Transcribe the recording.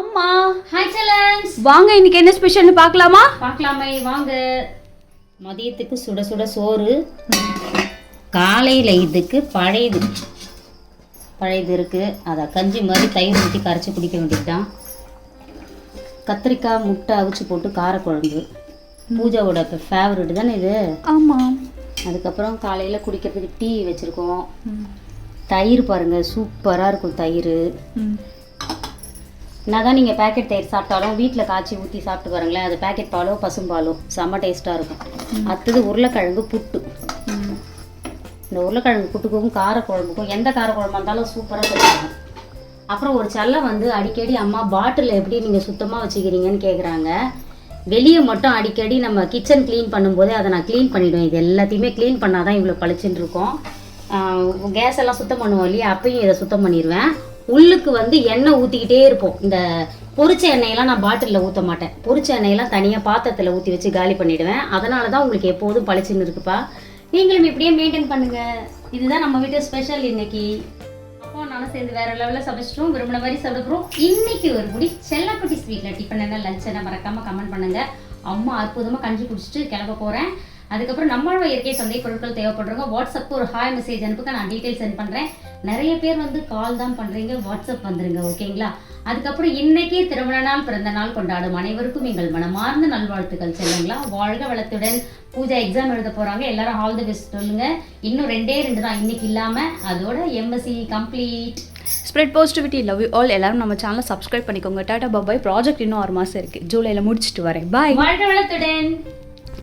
அம்மா. Hi Zelensky வாங்க இன்னைக்கு என்ன ஸ்பெஷல்னு பார்க்கலாமா? பார்க்கலாமே வாங்க. மதியத்துக்கு சுட சுட சோறு காலையில் இதுக்கு பழையது. பழையது இருக்குது அதை கஞ்சி மாதிரி தயிர் ஊற்றி கரைச்சி குடிக்க வேண்டியது தான் கத்திரிக்காய் முட்டை அவிச்சு போட்டு காரக்குழம்பு. பூஜாவோட இப்போ ஃபேவரட் தானே இது? ஆமா. அதுக்கப்புறம் காலையில் குடிக்கிறதுக்கு டீ வச்சுருக்கோம். தயிர் பாருங்கள் சூப்பராக இருக்கும் தயிர். என்னதான் நீங்கள் பேக்கெட் தயிர் சாப்பிட்டாலும் வீட்டில் காய்ச்சி ஊற்றி சாப்பிட்டு பாருங்களேன் அது பேக்கெட் பாலோ பசும்பாலோ செம்ம டேஸ்ட்டாக இருக்கும். அடுத்தது உருளைக்கிழங்கு புட்டு. இந்த உருளைக்கிழங்கு புட்டுக்கும் காரக்குழம்புக்கும் எந்த காரக்குழம்பா இருந்தாலும் சூப்பராக செய்வாங்க அப்புறம் ஒரு சல்லை வந்து அடிக்கடி அம்மா பாட்டில் எப்படி நீங்கள் சுத்தமாக வச்சுக்கிறீங்கன்னு கேட்குறாங்க வெளியே மட்டும் அடிக்கடி நம்ம கிச்சன் க்ளீன் பண்ணும்போதே அதை நான் க்ளீன் பண்ணிவிடுவேன் இது எல்லாத்தையுமே க்ளீன் பண்ணால் தான் இவ்வளோ பளிச்சுன்னு இருக்கும். கேஸ் எல்லாம் சுத்தம் பண்ணுவோம் இல்லையா? அப்பயும் இதை சுத்தம் பண்ணிடுவேன். உள்ளுக்கு வந்து எண்ணெய் ஊற்றிக்கிட்டே இருப்போம். இந்த பொரிச்ச எண்ணெயெல்லாம் நான் பாட்டிலில் ஊற்ற மாட்டேன். பொரிச்ச எண்ணெயெல்லாம் தனியாக பாத்திரத்தில் ஊற்றி வச்சு காலி பண்ணிடுவேன். அதனால தான் உங்களுக்கு எப்போதும் பளிச்சுன்னு இருக்குப்பா. நீங்களும் இப்படியே மெயின்டைன் பண்ணுங்க. இதுதான் நம்ம வீட்டு ஸ்பெஷல் இன்னைக்கு. அப்போ நானும் சேர்ந்து வேற லெவலில் சமைச்சிட்டோம் விரும்பின மாதிரி சாப்பிடுறோம் இன்னைக்கு ஒரு முடி செல்லக்குட்டி ஸ்வீட்டில் டிஃபன் என்ன லஞ்ச் என்ன மறக்காமல் கமெண்ட் பண்ணுங்கள் அம்மா அற்புதமாக கஞ்சி குடிச்சிட்டு கிளம்ப போகிறேன் அதுக்கப்புறம் நம்மளோட இயற்கை சந்தை பொருட்கள் தேவைப்படுறவங்க வாட்ஸ்அப்புக்கு ஒரு ஹாய் மெசேஜ் அனுப்புங்க. நான் டீட்டெயில் சென்ட் பண்ணுறேன் நிறைய பேர் வந்து கால் தான் பண்ணுறீங்க வாட்ஸ்அப் வந்துருங்க ஓகேங்களா? அதுக்கப்புறம் இன்னைக்கே திருமண நாள் பிறந்த நாள் கொண்டாடும் அனைவருக்கும் எங்கள் மனமார்ந்த நல்வாழ்த்துக்கள் செல்லுங்களா? வாழ்க வளத்துடன் பூஜா எக்ஸாம் எழுத போகிறாங்க எல்லாரும் ஆல் தி பெஸ்ட் சொல்லுங்க. இன்னும் ரெண்டே ரெண்டு தான் இன்னைக்கு இல்லாமல் அதோட MSc complete spread positivity love you all எல்லாரும் நம்ம சேனலை சப்ஸ்கிரைப் பண்ணிக்கோங்க. டாடா பாபாய் ப்ராஜெக்ட் இன்னும் ஆறு மாதம் இருக்குது ஜூலையில் முடிச்சுட்டு வரேன். பாய் வாழ்க வளத்துடன்.